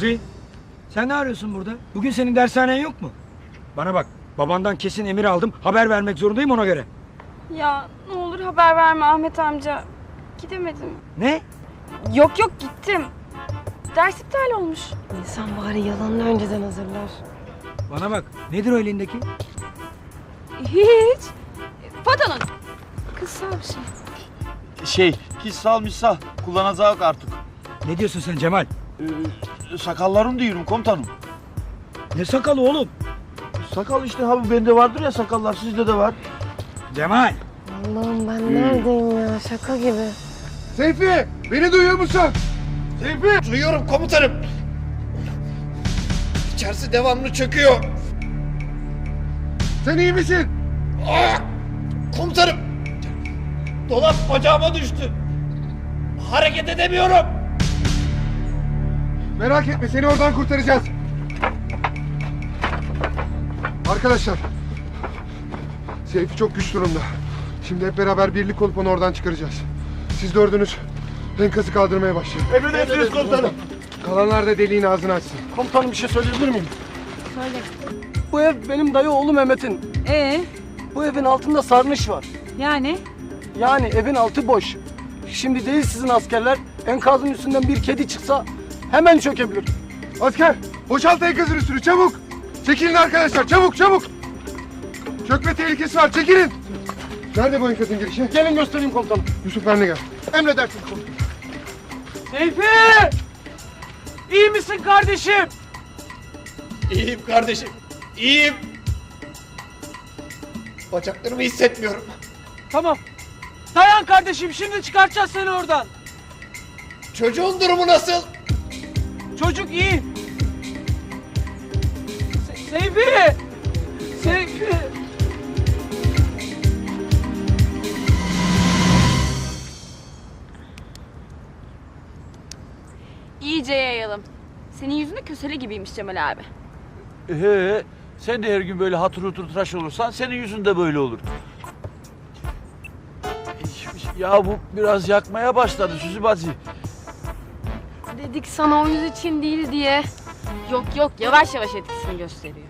Suzi, sen ne arıyorsun burada? Bugün senin dershanen yok mu? Bana bak, babandan kesin emir aldım. Haber vermek zorundayım ona göre. Ya ne olur haber verme Ahmet amca. Gidemedim. Ne? Yok yok gittim. Ders iptal olmuş. İnsan bari yalanını önceden hazırlar. Bana bak, nedir o elindeki? Hiç. Pantolon. Kısa bir şey. Şey, kişisal misal kullanacak artık. Ne diyorsun sen Cemal? Ee, sakallarım diyorum komutanım. Ne sakalı oğlum? Sakal işte abi bende vardır ya sakallar sizde de var. Cemal! Allah'ım ben neredeyim ya şaka gibi. Seyfi beni duyuyor musun? Seyfi! Duyuyorum komutanım. İçerisi devamlı çöküyor. Sen iyi misin? Aa! Komutanım! Dolap bacağıma düştü. Hareket edemiyorum. Merak etme seni oradan kurtaracağız. Arkadaşlar. Seyfi çok güç durumda. Şimdi hep beraber birlik olup onu oradan çıkaracağız. Siz dördünüz enkazı kaldırmaya başlayın. Emredersiniz komutanım. Kalanlar da deliğin ağzını açsın. Komutanım bir şey söyleyebilir miyim? Bu ev benim dayı oğlu Mehmet'in. Ee, Bu evin altında sarnıç var. yani Yani evin altı boş. Şimdi değil sizin askerler enkazın üstünden bir kedi çıksa hemen çökebilir. Asker boşalt enkazın üstünü çabuk. Çekilin arkadaşlar çabuk çabuk. Çökme tehlikesi var çekilin. Nerede bu enkazın girişi? Gelin göstereyim komutanım. Yusuf benle gel. Emredersiniz komutanım. Seyfi! İyi misin kardeşim? İyiyim kardeşim. İyiyim. Bacaklarımı hissetmiyorum. Tamam. Dayan kardeşim şimdi çıkartacağız seni oradan. Çocuğun durumu nasıl? Çocuk iyi. Se- Seyfi! Seyfi! İyice yayalım. Senin yüzünde kösele gibiymiş Cemal abi. He, sen de her gün böyle hatır hutur tıraş olursan senin yüzün de böyle olur. Ya bu biraz yakmaya başladı Süzü Bacı. Dedik sana o yüz için değil diye. Yok yok yavaş yavaş etkisini gösteriyor.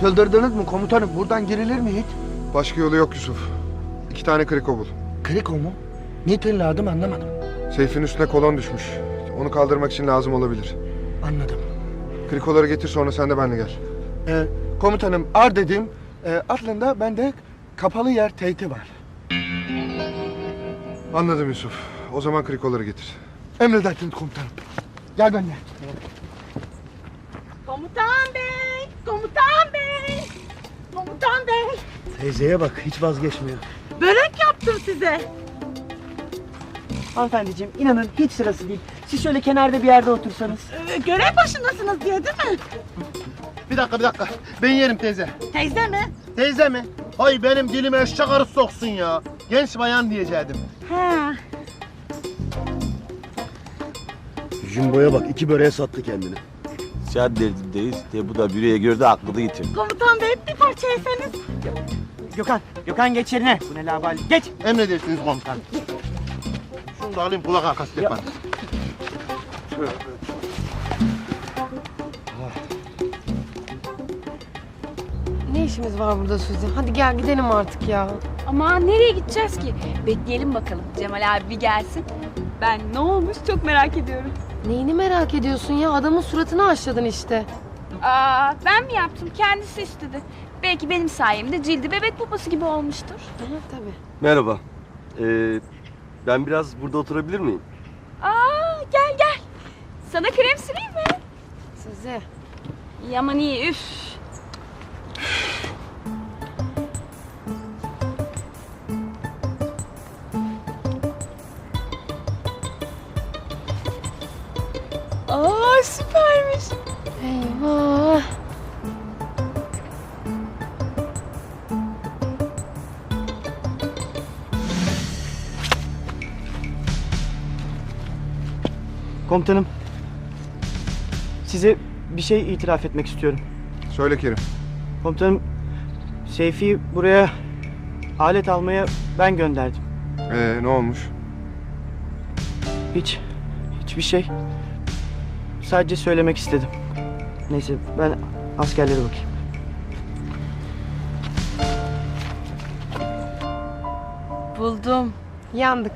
Çıldırdınız mı komutanım? Buradan girilir mi hiç? Başka yolu yok Yusuf. İki tane kriko bul. Kriko mu? Ne için lazım anlamadım. Seyfin üstüne kolon düşmüş. Onu kaldırmak için lazım olabilir. Anladım. Krikoları getir sonra sen de benimle gel. Ee, komutanım ar dedim. Ee, aslında bende kapalı yer teyti var. Anladım Yusuf. O zaman krikoları getir. Emredersiniz komutanım. Gel benimle. komutan bey, komutan bey, komutan bey. Teyzeye bak hiç vazgeçmiyor. Börek yaptım size. Hanımefendiciğim inanın hiç sırası değil. Siz şöyle kenarda bir yerde otursanız. Ee, görev başındasınız diye değil mi? Bir dakika bir dakika. Ben yerim teyze. Teyze mi? Teyze mi? Hay benim dilime eşek arısı soksun ya. Genç bayan diyecektim. Ha. Jumbo'ya bak iki böreğe sattı kendini. Sen derdindeyiz. De bu da büreye gördü aklını yitir. Komutan bey bir parça yeseniz. Gökhan, Gökhan geç yerine. Bu ne labali? Geç. Emredersiniz komutanım. Şunu da alayım kulak arkası yaparız. Ne işimiz var burada Suzi? Hadi gel gidelim artık ya. Ama nereye gideceğiz ki? Bekleyelim bakalım. Cemal abi bir gelsin. Ben ne olmuş çok merak ediyorum. Neyini merak ediyorsun ya? Adamın suratını aşladın işte. Aa, ben mi yaptım? Kendisi istedi. Belki benim sayemde cildi bebek poposu gibi olmuştur. Aha, tabii. Merhaba. Ee, ben biraz burada oturabilir miyim? Aa, gel gel. Sana krem süreyim mi? Suzi. Yaman iyi üf. Süpermiş. Eyvah. Komutanım. Size bir şey itiraf etmek istiyorum. Söyle Kerim. Komutanım Seyfi'yi buraya alet almaya ben gönderdim. Ee ne olmuş? Hiç. Hiçbir şey. Sadece söylemek istedim. Neyse ben askerlere bakayım. Buldum. Yandık.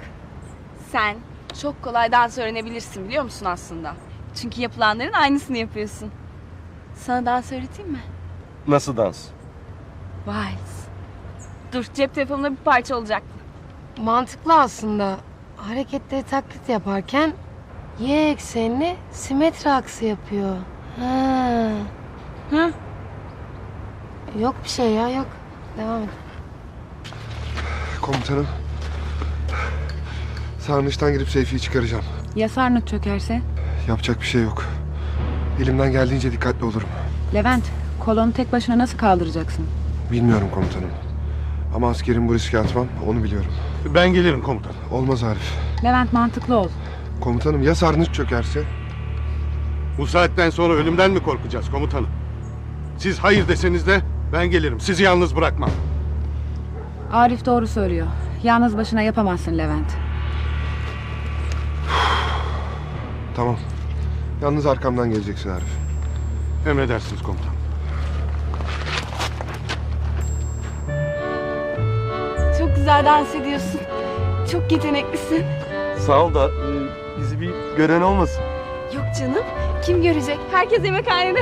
Sen çok kolay dans öğrenebilirsin biliyor musun aslında? Çünkü yapılanların aynısını yapıyorsun. Sana dans öğreteyim mi? Nasıl dans? Vals. Dur cep telefonumda bir parça olacak. Mantıklı aslında. Hareketleri taklit yaparken y eksenli simetri aksı yapıyor. Ha. Hı? Yok bir şey ya yok. Devam et. Komutanım. Sarnıçtan girip Seyfi'yi çıkaracağım. Ya sarnıç çökerse? Yapacak bir şey yok. Elimden geldiğince dikkatli olurum. Levent, kolonu tek başına nasıl kaldıracaksın? Bilmiyorum komutanım. Ama askerin bu riski atmam, onu biliyorum. Ben gelirim komutan. Olmaz Arif. Levent mantıklı ol. Komutanım ya sarnıç çökerse? Bu saatten sonra ölümden mi korkacağız komutanım? Siz hayır deseniz de ben gelirim. Sizi yalnız bırakmam. Arif doğru söylüyor. Yalnız başına yapamazsın Levent. Tamam. Yalnız arkamdan geleceksin Arif. Emredersiniz komutanım. Çok güzel dans ediyorsun. Çok yeteneklisin. Sağ ol da bir gören olmasın. Yok canım. Kim görecek? Herkes yemekhanede.